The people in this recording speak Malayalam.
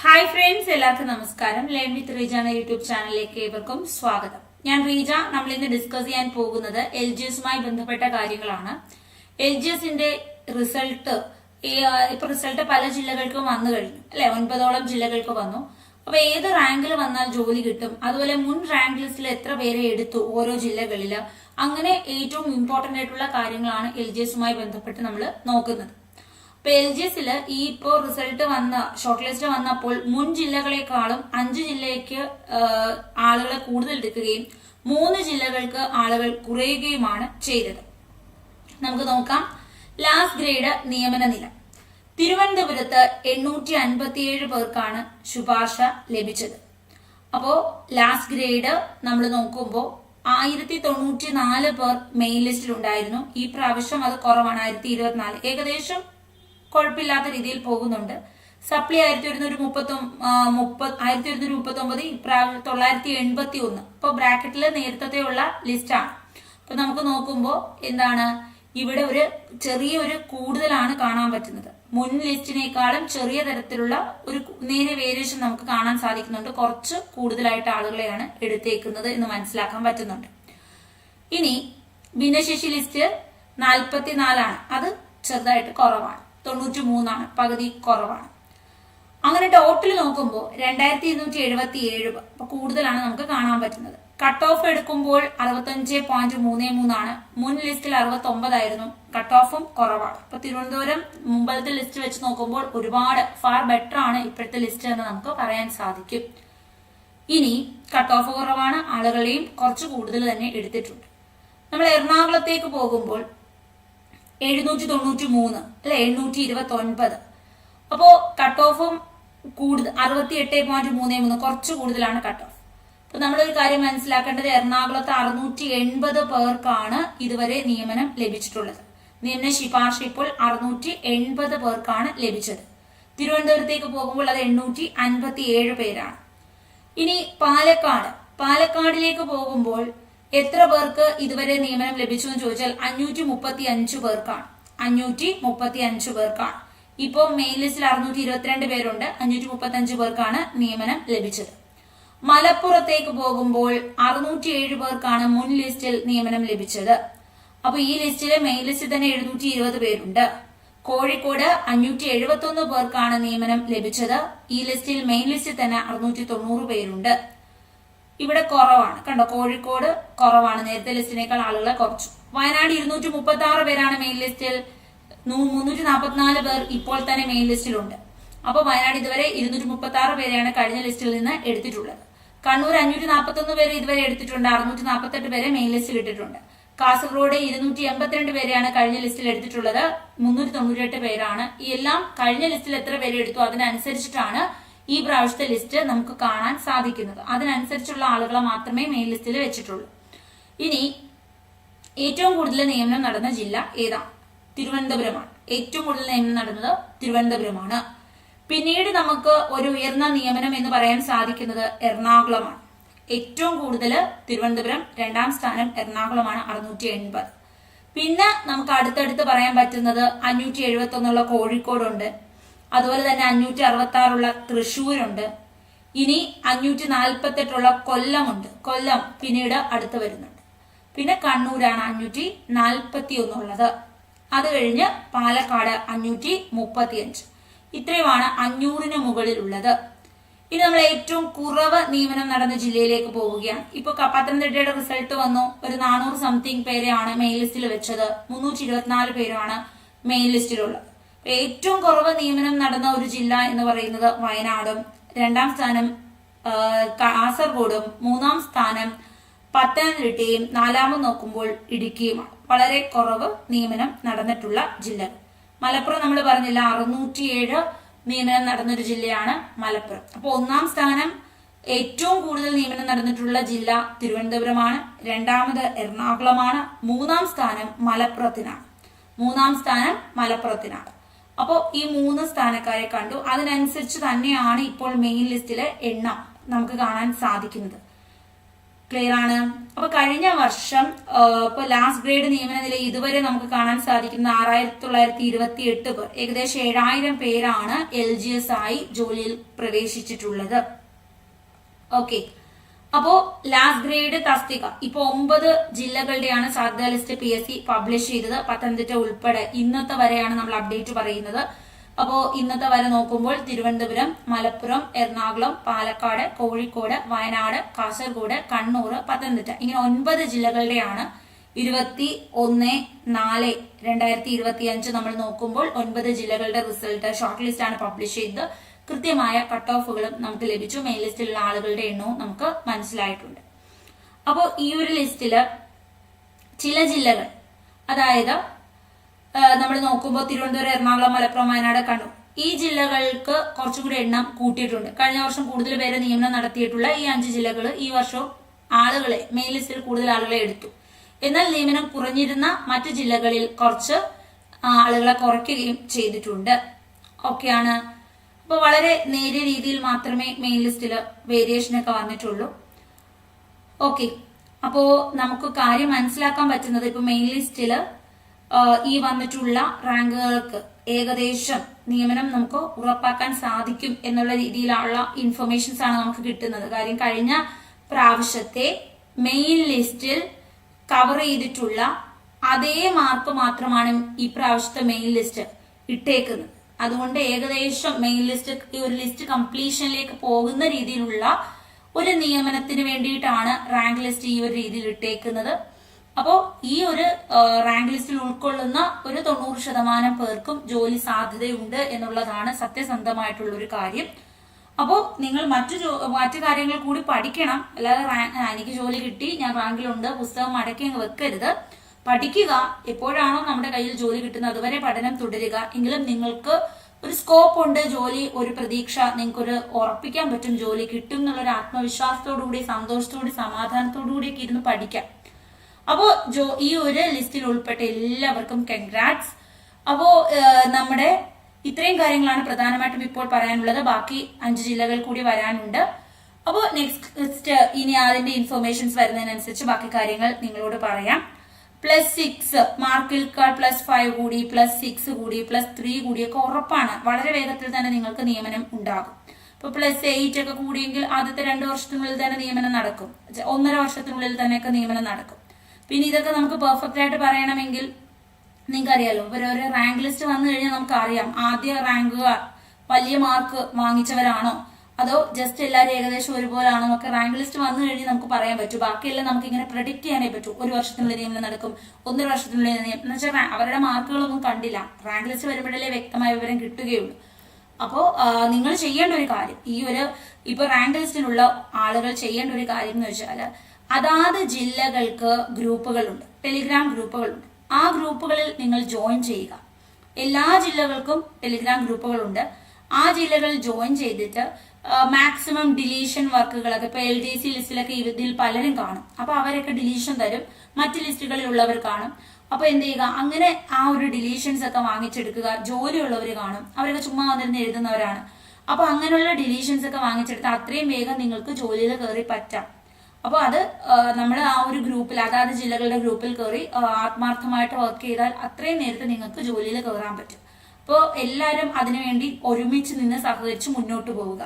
ഹായ് ഫ്രണ്ട്സ് എല്ലാവർക്കും നമസ്കാരം. ലേൺ വിത്ത് റീജ എന്ന യൂട്യൂബ് ചാനലിലേക്ക് ഏവർക്കും സ്വാഗതം. ഞാൻ റീജ. നമ്മൾ ഇന്ന് ഡിസ്കസ് ചെയ്യാൻ പോകുന്നത് എൽ ജി എസുമായി ബന്ധപ്പെട്ട കാര്യങ്ങളാണ്. എൽ ജി എസിന്റെ റിസൾട്ട് ഇപ്പൊ റിസൾട്ട് പല ജില്ലകൾക്കും വന്നു കഴിഞ്ഞു. അല്ലെ? ഒൻപതോളം ജില്ലകൾക്ക് വന്നു. അപ്പൊ ഏത് റാങ്കിൽ വന്നാൽ ജോലി കിട്ടും? അതുപോലെ മുൻ റാങ്ക് ലിസ്റ്റിൽ എത്ര പേരെ എടുത്തു ഓരോ ജില്ലകളിൽ അങ്ങനെ ഏറ്റവും ഇമ്പോർട്ടന്റ് ആയിട്ടുള്ള കാര്യങ്ങളാണ് എൽ ജി എസുമായി ബന്ധപ്പെട്ട് നമ്മൾ നോക്കുന്നത്. ഇപ്പൊ എൽ ജി എസിൽ ഈ ഇപ്പോ റിസൾട്ട് വന്ന ഷോർട്ട് ലിസ്റ്റ് വന്നപ്പോൾ മുൻ ജില്ലകളെക്കാളും അഞ്ച് ജില്ലയ്ക്ക് ആളുകളെ കൂടുതൽ എടുക്കുകയും മൂന്ന് ജില്ലകൾക്ക് ആളുകൾ കുറയുകയുമാണ് ചെയ്തത്. നമുക്ക് നോക്കാം. ലാസ്റ്റ് ഗ്രേഡ് നിയമന നില. തിരുവനന്തപുരത്ത് എണ്ണൂറ്റി അൻപത്തിയേഴ് പേർക്കാണ് ശുപാർശ ലഭിച്ചത്. അപ്പോ ലാസ്റ്റ് ഗ്രേഡ് നമ്മൾ നോക്കുമ്പോൾ ആയിരത്തി തൊണ്ണൂറ്റി നാല് പേർ മെയിൻ ലിസ്റ്റിൽ ഉണ്ടായിരുന്നു ഈ പ്രാവശ്യം അത് കുറവാണ്. ആയിരത്തി ഇരുപത്തിനാല്. ഏകദേശം കുഴപ്പമില്ലാത്ത രീതിയിൽ പോകുന്നുണ്ട്. സപ്ലി ആയിരത്തി ഒരുന്നൂറ്റി മുപ്പത്തി മുപ്പത് ആയിരത്തി ഒരുന്നൂറ്റി മുപ്പത്തി ഒമ്പത് ഇപ്രാവശ്യം തൊള്ളായിരത്തി എൺപത്തി ഒന്ന് ഇപ്പൊ ബ്രാക്കറ്റിൽ നേരത്തെയുള്ള ലിസ്റ്റാണ് അപ്പൊ നമുക്ക് നോക്കുമ്പോൾ എന്താണ്? ഇവിടെ ഒരു ചെറിയ ഒരു കൂടുതലാണ് കാണാൻ പറ്റുന്നത്. മുൻ ലിസ്റ്റിനേക്കാളും ചെറിയ തരത്തിലുള്ള ഒരു നേരെ വേരിയേഷൻ നമുക്ക് കാണാൻ സാധിക്കുന്നുണ്ട്. കുറച്ച് കൂടുതലായിട്ട് ആളുകളെയാണ് എടുത്തേക്കുന്നത് എന്ന് മനസ്സിലാക്കാൻ പറ്റുന്നുണ്ട്. ഇനി ഭിന്നശേഷി ലിസ്റ്റ് നാൽപ്പത്തിനാലാണ് അത് ചെറുതായിട്ട് കുറവാണ്. തൊണ്ണൂറ്റി മൂന്നാണ് പകുതി കുറവാണ്. അങ്ങനെ ടോട്ടൽ നോക്കുമ്പോൾ രണ്ടായിരത്തി ഇരുന്നൂറ്റി എഴുപത്തി ഏഴ് കൂടുതലാണ് നമുക്ക് കാണാൻ പറ്റുന്നത്. കട്ട് ഓഫ് എടുക്കുമ്പോൾ അറുപത്തഞ്ച് പോയിന്റ് മൂന്ന് മൂന്നാണ്. മുൻ ലിസ്റ്റിൽ അറുപത്തി ഒമ്പതായിരുന്നു കട്ട് ഓഫും കുറവാണ്. അപ്പൊ തിരുവനന്തപുരം മുമ്പത്തെ ലിസ്റ്റ് വെച്ച് നോക്കുമ്പോൾ ഒരുപാട് ഫാർ ബെറ്റർ ആണ് ഇപ്പോഴത്തെ ലിസ്റ്റ് എന്ന് നമുക്ക് പറയാൻ സാധിക്കും. ഇനി കട്ട് ഓഫ് കുറവാണ്. ആളുകളെയും കുറച്ച് കൂടുതൽ തന്നെ എടുത്തിട്ടുണ്ട്. നമ്മൾ എറണാകുളത്തേക്ക് പോകുമ്പോൾ എഴുന്നൂറ്റി തൊണ്ണൂറ്റി മൂന്ന് അല്ലെ? എണ്ണൂറ്റി ഇരുപത്തി ഒൻപത് അപ്പോ കട്ട് ഓഫും കൂടുതൽ അറുപത്തി എട്ട് പോയിന്റ് മൂന്ന് മൂന്ന് കുറച്ച് കൂടുതലാണ് കട്ട് ഓഫ് അപ്പൊ നമ്മളൊരു കാര്യം മനസ്സിലാക്കേണ്ടത് എറണാകുളത്ത് അറുന്നൂറ്റി എൺപത് പേർക്കാണ് ഇതുവരെ നിയമനം ലഭിച്ചിട്ടുള്ളത്. നിയമന ശുപാർശ ഇപ്പോൾ അറുന്നൂറ്റി എൺപത് പേർക്കാണ് ലഭിച്ചത്. തിരുവനന്തപുരത്തേക്ക് പോകുമ്പോൾ അത് എണ്ണൂറ്റി അൻപത്തി ഏഴ് പേരാണ്. ഇനി പാലക്കാട്. പാലക്കാടിലേക്ക് പോകുമ്പോൾ എത്ര പേർക്ക് ഇതുവരെ നിയമനം ലഭിച്ചു എന്ന് ചോദിച്ചാൽ അഞ്ഞൂറ്റി മുപ്പത്തി അഞ്ച് പേർക്കാണ്. അഞ്ഞൂറ്റി മുപ്പത്തി അഞ്ച് പേർക്കാണ്. ഇപ്പോൾ മെയിൻ ലിസ്റ്റിൽ അറുന്നൂറ്റി ഇരുപത്തിരണ്ട് പേരുണ്ട്. അഞ്ഞൂറ്റി മുപ്പത്തി അഞ്ച് പേർക്കാണ് നിയമനം ലഭിച്ചത്. മലപ്പുറത്തേക്ക് പോകുമ്പോൾ അറുന്നൂറ്റി ഏഴ് പേർക്കാണ് മുൻ ലിസ്റ്റിൽ നിയമനം ലഭിച്ചത്. അപ്പൊ ഈ ലിസ്റ്റിൽ മെയിൻ ലിസ്റ്റിൽ തന്നെ എഴുന്നൂറ്റി ഇരുപത് പേരുണ്ട്. കോഴിക്കോട് അഞ്ഞൂറ്റി എഴുപത്തി ഒന്ന് പേർക്കാണ് നിയമനം ലഭിച്ചത്. ഈ ലിസ്റ്റിൽ മെയിൻ ലിസ്റ്റിൽ തന്നെ അറുന്നൂറ്റി തൊണ്ണൂറ് പേരുണ്ട്. ഇവിടെ കുറവാണ്. കണ്ടോ കോഴിക്കോട് കുറവാണ്. നേരത്തെ ലിസ്റ്റിനേക്കാൾ ആളുകളെ കുറച്ചു. വയനാട് ഇരുന്നൂറ്റി മുപ്പത്തി ആറ് പേരാണ് മെയിൻ ലിസ്റ്റിൽ മുന്നൂറ്റി നാൽപ്പത്തിനാല് പേർ ഇപ്പോൾ തന്നെ മെയിൻ ലിസ്റ്റിലുണ്ട് അപ്പൊ വയനാട് ഇതുവരെ ഇരുന്നൂറ്റി മുപ്പത്തി ആറ് പേരെയാണ് കഴിഞ്ഞ ലിസ്റ്റിൽ നിന്ന് എടുത്തിട്ടുള്ളത്. കണ്ണൂർ അഞ്ഞൂറ്റി നാൽപ്പത്തി ഒന്ന് പേര് ഇതുവരെ എടുത്തിട്ടുണ്ട്. അറുന്നൂറ്റി നാൽപ്പത്തെട്ട് പേരെ മെയിൻ ലിസ്റ്റിൽ ഇട്ടിട്ടുണ്ട്. കാസർഗോഡ് ഇരുന്നൂറ്റി എൺപത്തിരണ്ട് പേരെയാണ് കഴിഞ്ഞ ലിസ്റ്റിൽ എടുത്തിട്ടുള്ളത്. മുന്നൂറ്റി തൊണ്ണൂറ്റെട്ട് പേരാണ്. ഈ എല്ലാം കഴിഞ്ഞ ലിസ്റ്റിൽ എത്ര പേര് എടുത്തു? അതിനനുസരിച്ചിട്ടാണ് ഈ പ്രാവശ്യത്തെ ലിസ്റ്റ് നമുക്ക് കാണാൻ സാധിക്കുന്നത്. അതിനനുസരിച്ചുള്ള ആളുകളെ മാത്രമേ മെയിൻ ലിസ്റ്റിൽ വെച്ചിട്ടുള്ളൂ. ഇനി ഏറ്റവും കൂടുതൽ നിയമനം നടന്ന ജില്ല ഏതാ? തിരുവനന്തപുരമാണ്. ഏറ്റവും കൂടുതൽ നിയമനം നടന്നത് തിരുവനന്തപുരമാണ്. പിന്നീട് നമുക്ക് ഒരു ഉയർന്ന നിയമനം എന്ന് പറയാൻ സാധിക്കുന്നത് എറണാകുളമാണ്. ഏറ്റവും കൂടുതൽ തിരുവനന്തപുരം രണ്ടാം സ്ഥാനം എറണാകുളമാണ് അറുന്നൂറ്റി എൺപത്. പിന്നെ നമുക്ക് അടുത്തടുത്ത് പറയാൻ പറ്റുന്നത് അഞ്ഞൂറ്റി എഴുപത്തി ഒന്നുള്ള കോഴിക്കോടുണ്ട്. അതുപോലെ തന്നെ അഞ്ഞൂറ്റി അറുപത്തി ആറുള്ള തൃശ്ശൂരുണ്ട്. ഇനി അഞ്ഞൂറ്റി നാൽപ്പത്തെട്ടുള്ള കൊല്ലമുണ്ട്. കൊല്ലം പിന്നീട് അടുത്ത് വരുന്നുണ്ട്. പിന്നെ കണ്ണൂരാണ് അഞ്ഞൂറ്റി നാൽപ്പത്തി ഒന്നുള്ളത് അത് കഴിഞ്ഞ് പാലക്കാട് അഞ്ഞൂറ്റി മുപ്പത്തി അഞ്ച് ഇത്രയുമാണ് അഞ്ഞൂറിന് മുകളിലുള്ളത്. ഇനി നമ്മൾ ഏറ്റവും കുറവ് നിയമനം നടന്ന ജില്ലയിലേക്ക് പോവുകയാണ്. ഇപ്പൊ പത്തനംതിട്ടയുടെ റിസൾട്ട് വന്നു. ഒരു നാനൂറ് സംതിങ് പേരെയാണ് മെയിൻ ലിസ്റ്റിൽ വെച്ചത്. മുന്നൂറ്റി ഇരുപത്തിനാല് പേരാണ് മെയിൻ ലിസ്റ്റിലുള്ളത് ഏറ്റവും കുറവ് നിയമനം നടന്ന ഒരു ജില്ല എന്ന് പറയുന്നത് വയനാടും. രണ്ടാം സ്ഥാനം കാസർഗോഡും. മൂന്നാം സ്ഥാനം പത്തനംതിട്ടയും. നാലാമത് നോക്കുമ്പോൾ ഇടുക്കിയുമാണ് വളരെ കുറവ് നിയമനം നടന്നിട്ടുള്ള ജില്ല. മലപ്പുറം നമ്മൾ പറഞ്ഞില്ല അറുന്നൂറ്റിയേഴ് നിയമനം നടന്നൊരു ജില്ലയാണ് മലപ്പുറം. അപ്പോൾ ഒന്നാം സ്ഥാനം ഏറ്റവും കൂടുതൽ നിയമനം നടന്നിട്ടുള്ള ജില്ല തിരുവനന്തപുരമാണ്. രണ്ടാമത് എറണാകുളമാണ്. മൂന്നാം സ്ഥാനം മലപ്പുറത്തിനാണ്. മൂന്നാം സ്ഥാനം മലപ്പുറത്തിനാണ്. അപ്പോൾ ഈ മൂന്ന് സ്ഥാനക്കാരെ കണ്ടു. അതിനനുസരിച്ച് തന്നെയാണ് ഇപ്പോൾ മെയിൻ ലിസ്റ്റിലെ എണ്ണം നമുക്ക് കാണാൻ സാധിക്കുന്നത്. ക്ലിയർ ആണ്? അപ്പൊ കഴിഞ്ഞ വർഷം ഇപ്പൊ ലാസ്റ്റ് ഗ്രേഡ് നിയമന നില ഇതുവരെ നമുക്ക് കാണാൻ സാധിക്കുന്ന ആറായിരത്തി തൊള്ളായിരത്തി ഇരുപത്തി എട്ട് പേർ. ഏകദേശം ഏഴായിരം പേരാണ് എൽ ജി എസ് ആയി ജോലിയിൽ പ്രവേശിച്ചിട്ടുള്ളത്. ഓക്കെ അപ്പോ ലാസ്റ്റ് ഗ്രേഡ് തസ്തിക. ഇപ്പൊ ഒമ്പത് ജില്ലകളുടെയാണ് സാധ്യത list P S C publish ചെയ്തത്. പത്തനംതിട്ട ഉൾപ്പെടെ ഇന്നത്തെ വരെയാണ് നമ്മൾ അപ്ഡേറ്റ് പറയുന്നത്. അപ്പോ ഇന്നത്തെ വരെ നോക്കുമ്പോൾ തിരുവനന്തപുരം മലപ്പുറം എറണാകുളം പാലക്കാട് കോഴിക്കോട് വയനാട് കാസർഗോഡ് കണ്ണൂർ പത്തനംതിട്ട. ഇങ്ങനെ ഒൻപത് ജില്ലകളുടെയാണ് ഇരുപത്തി ഒന്ന് നാല് രണ്ടായിരത്തി ഇരുപത്തി അഞ്ച് നമ്മൾ നോക്കുമ്പോൾ ഒൻപത് ജില്ലകളുടെ റിസൾട്ട് ഷോർട്ട് ലിസ്റ്റ് ആണ് പബ്ലിഷ് ചെയ്തത്. കൃത്യമായ കട്ട് ഓഫുകളും നമുക്ക് ലഭിച്ചു. മെയിൻ ലിസ്റ്റിലുള്ള ആളുകളുടെ എണ്ണവും നമുക്ക് മനസ്സിലായിട്ടുണ്ട്. അപ്പോൾ ഈ ഒരു ലിസ്റ്റിൽ ചില ജില്ലകൾ അതായത് നമ്മൾ നോക്കുമ്പോൾ തിരുവനന്തപുരം എറണാകുളം മലപ്പുറം വയനാട് കണ്ണൂർ ഈ ജില്ലകൾക്ക് കുറച്ചും കൂടി എണ്ണം കൂട്ടിയിട്ടുണ്ട്. കഴിഞ്ഞ വർഷം കൂടുതൽ പേരെ നിയമനം നടത്തിയിട്ടുള്ള ഈ അഞ്ച് ജില്ലകൾ ഈ വർഷവും ആളുകളെ മെയിൻ ലിസ്റ്റിൽ കൂടുതൽ ആളുകളെ എടുത്തു. എന്നാൽ നിയമനം കുറഞ്ഞിരുന്ന മറ്റു ജില്ലകളിൽ കുറച്ച് ആളുകളെ കുറയ്ക്കുകയും ചെയ്തിട്ടുണ്ട്. ഓക്കെയാണ്. അപ്പോൾ വളരെ നേരിയ രീതിയിൽ മാത്രമേ മെയിൻ ലിസ്റ്റിൽ വേരിയേഷൻ ഒക്കെ വന്നിട്ടുള്ളൂ. ഓക്കെ അപ്പോ നമുക്ക് കാര്യം മനസ്സിലാക്കാൻ പറ്റുന്നത് ഇപ്പൊ മെയിൻ ലിസ്റ്റിൽ ഈ വന്നിട്ടുള്ള റാങ്കുകൾക്ക് ഏകദേശം നിയമനം നമുക്ക് ഉറപ്പാക്കാൻ സാധിക്കും എന്നുള്ള രീതിയിലുള്ള ഇൻഫർമേഷൻസ് ആണ് നമുക്ക് കിട്ടുന്നത്. കാര്യം കഴിഞ്ഞ പ്രാവശ്യത്തെ മെയിൻ ലിസ്റ്റിൽ കവർ ചെയ്തിട്ടുള്ള അതേ മാർക്ക് മാത്രമാണ് ഈ പ്രാവശ്യത്തെ മെയിൻ ലിസ്റ്റ് ഇട്ടേക്കുന്നത്. അതുകൊണ്ട് ഏകദേശം മെയിൻ ലിസ്റ്റ് ഈ ഒരു ലിസ്റ്റ് കംപ്ലീഷനിലേക്ക് പോകുന്ന രീതിയിലുള്ള ഒരു നിയമനത്തിന് വേണ്ടിയിട്ടാണ് റാങ്ക് ലിസ്റ്റ് ഈ ഒരു രീതിയിൽ ഇട്ടേക്കുന്നത്. അപ്പോൾ ഈ ഒരു റാങ്ക് ലിസ്റ്റിൽ ഉൾക്കൊള്ളുന്ന ഒരു തൊണ്ണൂറ് ശതമാനം പേർക്കും ജോലി സാധ്യതയുണ്ട് എന്നുള്ളതാണ് സത്യസന്ധമായിട്ടുള്ള ഒരു കാര്യം. അപ്പോൾ നിങ്ങൾ മറ്റു മറ്റു കാര്യങ്ങൾ കൂടി പഠിക്കണം. അല്ലാതെ എനിക്ക് ജോലി കിട്ടി ഞാൻ റാങ്കിലുണ്ട് പുസ്തകം അടക്കി വെക്കരുത്. പഠിക്കുക എപ്പോഴാണോ നമ്മുടെ കയ്യിൽ ജോലി കിട്ടുന്നത് അതുവരെ പഠനം തുടരുക. എങ്കിലും നിങ്ങൾക്ക് ഒരു സ്കോപ്പ് ഉണ്ട് ജോലി ഒരു പ്രതീക്ഷ നിങ്ങൾക്കൊരു ഉറപ്പിക്കാൻ പറ്റും ജോലി കിട്ടും എന്നുള്ളൊരു ആത്മവിശ്വാസത്തോടുകൂടി സന്തോഷത്തോടുകൂടി സമാധാനത്തോടുകൂടി ഒക്കെ ഇരുന്ന് പഠിക്കാം. അപ്പോ ജോ ഈ ഒരു ലിസ്റ്റിൽ ഉൾപ്പെട്ട എല്ലാവർക്കും കൺഗ്രാറ്റ്സ് അപ്പോ നമ്മുടെ ഇത്രയും കാര്യങ്ങളാണ് പ്രധാനമായിട്ടും ഇപ്പോൾ പറയാനുള്ളത്. ബാക്കി അഞ്ച് ജില്ലകൾ കൂടി വരാനുണ്ട്. അപ്പോൾ നെക്സ്റ്റ് ഇനി അതിന്റെ ഇൻഫർമേഷൻസ് വരുന്നതിനനുസരിച്ച് ബാക്കി കാര്യങ്ങൾ നിങ്ങളോട് പറയാം. പ്ലസ് സിക്സ് മാർക്കിൽക്കാൾ പ്ലസ് ഫൈവ് കൂടി പ്ലസ് സിക്സ് കൂടി പ്ലസ് ത്രീ കൂടിയൊക്കെ ഉറപ്പാണ്. വളരെ വേഗത്തിൽ തന്നെ നിങ്ങൾക്ക് നിയമനം ഉണ്ടാകും. ഇപ്പൊ പ്ലസ് എയ്റ്റ് ഒക്കെ കൂടിയെങ്കിൽ ആദ്യത്തെ രണ്ട് വർഷത്തിനുള്ളിൽ തന്നെ നിയമനം നടക്കും. ഒന്നര വർഷത്തിനുള്ളിൽ തന്നെയൊക്കെ നിയമനം നടക്കും. പിന്നെ ഇതൊക്കെ നമുക്ക് പെർഫെക്റ്റ് ആയിട്ട് പറയണമെങ്കിൽ നിങ്ങൾക്കറിയാലോ ഒരു റാങ്ക് ലിസ്റ്റ് വന്നു കഴിഞ്ഞാൽ നമുക്ക് അറിയാം ആദ്യ റാങ്കുകാർ വലിയ മാർക്ക് വാങ്ങിച്ചവരാണോ? അതോ ജസ്റ്റ് എല്ലാവരും ഏകദേശം ഒരുപോലാണോ നമുക്ക് റാങ്ക് ലിസ്റ്റ് വന്നു കഴിഞ്ഞാൽ നമുക്ക് പറയാൻ പറ്റും. ബാക്കിയെല്ലാം നമുക്ക് ഇങ്ങനെ പ്രഡിക്റ്റ് ചെയ്യാനേ പറ്റൂ. ഒരു വർഷത്തിനുള്ളിൽ നിയമനം നടക്കും ഒന്നര വർഷത്തിനുള്ളിൽ എന്ന് വെച്ചാൽ അവരുടെ മാർക്കുകളൊന്നും കണ്ടില്ല. റാങ്ക് ലിസ്റ്റ് വരുമ്പോഴല്ലേ വ്യക്തമായ വിവരം കിട്ടുകയുള്ളൂ. അപ്പോ നിങ്ങൾ ചെയ്യേണ്ട ഒരു കാര്യം. ഈ ഒരു ഇപ്പൊ റാങ്ക് ലിസ്റ്റിലുള്ള ആളുകൾ ചെയ്യേണ്ട ഒരു കാര്യം എന്ന് വെച്ചാൽ അതാത് ജില്ലകൾക്ക് ഗ്രൂപ്പുകളുണ്ട്. ടെലിഗ്രാം ഗ്രൂപ്പുകളുണ്ട്. ആ ഗ്രൂപ്പുകളിൽ നിങ്ങൾ ജോയിൻ ചെയ്യുക. എല്ലാ ജില്ലകൾക്കും ടെലിഗ്രാം ഗ്രൂപ്പുകളുണ്ട്. ആ ജില്ലകൾ ജോയിൻ ചെയ്തിട്ട് മാക്സിമം ഡിലീഷൻ വർക്കുകളൊക്കെ ഇപ്പൊ എൽ ഡി സി ലിസ്റ്റിലൊക്കെ ഇതിൽ പലരും കാണും. അപ്പൊ അവരൊക്കെ ഡിലീഷൻ തരും. മറ്റ് ലിസ്റ്റുകളിൽ ഉള്ളവർ കാണും. അപ്പൊ എന്ത് ചെയ്യുക? അങ്ങനെ ആ ഒരു ഡിലീഷൻസ് ഒക്കെ വാങ്ങിച്ചെടുക്കുക. ജോലിയുള്ളവർ കാണും. അവരൊക്കെ ചുമ്മാ വന്നിരുന്ന് എഴുതുന്നവരാണ്. അപ്പൊ അങ്ങനെയുള്ള ഡിലീഷൻസ് ഒക്കെ വാങ്ങിച്ചെടുത്ത് അത്രയും വേഗം നിങ്ങൾക്ക് ജോലിയിൽ കയറി പറ്റാം. അപ്പോൾ അത് നമ്മൾ ആ ഒരു ഗ്രൂപ്പിൽ അതാത് ജില്ലകളുടെ ഗ്രൂപ്പിൽ കയറി ആത്മാർത്ഥമായിട്ട് വർക്ക് ചെയ്താൽ അത്രയും നേരത്തെ നിങ്ങൾക്ക് ജോലിയിൽ കയറാൻ പറ്റും. അപ്പോൾ എല്ലാവരും അതിനുവേണ്ടി ഒരുമിച്ച് നിന്ന് സഹകരിച്ച് മുന്നോട്ട് പോവുക.